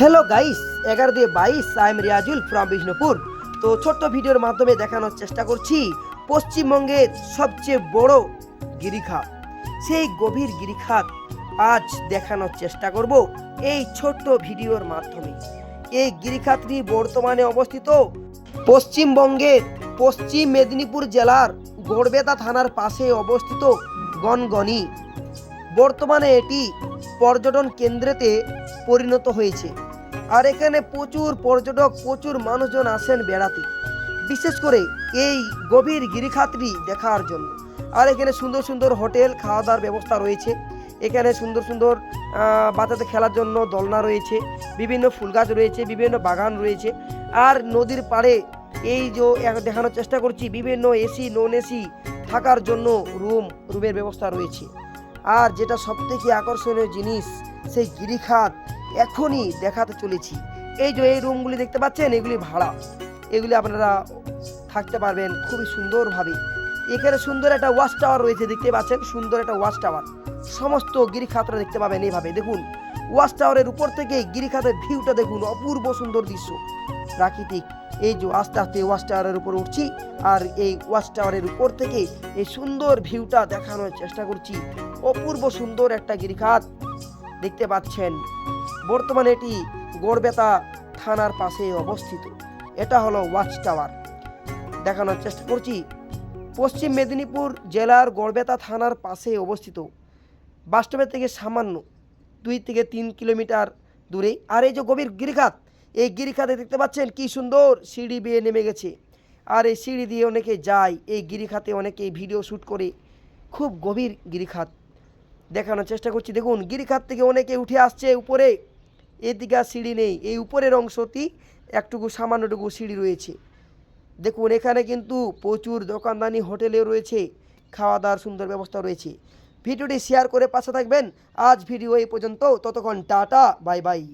Hello guys এগারো দিয়ে বাইশ I am Riazul from Bishnupur তো ছোট্ট ভিডিওর মাধ্যমে দেখানোর চেষ্টা করছি, পশ্চিমবঙ্গের সবচেয়ে বড় গিরিখাত। সেই গভীর গিরিখাত আজ দেখানোর চেষ্টা করব এই ছোট্ট ভিডিওর মাধ্যমে। এই গিরিখাতটি বর্তমানে অবস্থিত পশ্চিমবঙ্গের পশ্চিম মেদিনীপুর জেলার গড়বেতা থানার পাশে অবস্থিত গনগনি। বর্তমানে এটি পর্যটন কেন্দ্রেতে পরিণত হয়েছে। আর এখানে প্রচুর পর্যটক, প্রচুর মানুষজন আসেন বেড়াতে। বিশেষ করে এই গভীর গিরিখাতটি দেখার জন্য। আর এখানে সুন্দর সুন্দর হোটেল খাওয়া দাওয়ার ব্যবস্থা রয়েছে। এখানে সুন্দর সুন্দর বাচ্চাদের খেলার জন্য দোলনা রয়েছে। বিভিন্ন ফুল গাছ রয়েছে, বিভিন্ন বাগান রয়েছে। আর নদীর পাড়ে এই যে দেখানোর চেষ্টা করছি, বিভিন্ন এসি নন এসি থাকার জন্য রুম, রুমের ব্যবস্থা রয়েছে। আর যেটা সবথেকে আকর্ষণীয় জিনিস, সেই গিরিখাত এখনই দেখাতে চলেছি। এই যে এই রুমগুলি দেখতে পাচ্ছেন, এগুলি ভাড়া। এগুলি আপনারা থাকতে পারবেন খুবই সুন্দরভাবে। এখানে সুন্দর একটা ওয়াচ টাওয়ার রয়েছে, দেখতে পাচ্ছেন? সুন্দর একটা ওয়াচ টাওয়ার সমস্ত গিরিখাতরা দেখতে পাবেন এইভাবে। দেখুন ওয়াচ টাওয়ারের উপর থেকে গিরিখাতের ভিউটা দেখুন, অপূর্ব সুন্দর দৃশ্য। প্রাকৃতিক। এই যে আস্তে আস্তে ওয়াচ টাওয়ারের উপর উঠছি, আর এই ওয়াচ টাওয়ারের উপর থেকে এই সুন্দর ভিউটা দেখানোর চেষ্টা করছি। অপূর্ব সুন্দর একটা গিরিখাত। দেখতে পাচ্ছেন। বর্তমানে এটি গড়বেতা থানার পাশে অবস্থিত। এটা হলো ওয়াচ টাওয়ার। দেখানোর চেষ্টা করছি, পশ্চিম মেদিনীপুর জেলার গড়বেতা থানার পাশে অবস্থিত। বাস্তবের থেকে সামান্য দুই থেকে তিন কিলোমিটার দূরে। আর এই যে গভীর গিরিখাত, এই গিরিখাতে দেখতে পাচ্ছেন কি সুন্দর সিঁড়ি বেয়ে নেমে গেছে। আর এই সিঁড়ি দিয়ে অনেকে যায়, এই গিরিখাতে অনেকে ভিডিও শ্যুট করে। খুব গভীর গিরিখাত। দেখানোর চেষ্টা করছি। দেখুন, গিরিখাত থেকে অনেকে উঠে আসছে উপরে। এদিকে আর সিঁড়ি নেই। এই উপরের অংশটি একটুকু সামান্যটুকু সিঁড়ি রয়েছে। দেখুন, এখানে কিন্তু প্রচুর দোকানদানি হোটেলে রয়েছে। খাওয়া দাওয়ার সুন্দর ব্যবস্থা রয়েছে। ভিডিওটি শেয়ার করে পাশে থাকবেন। আজ ভিডিও এই পর্যন্ত। ততক্ষণ টাটা, বাই বাই।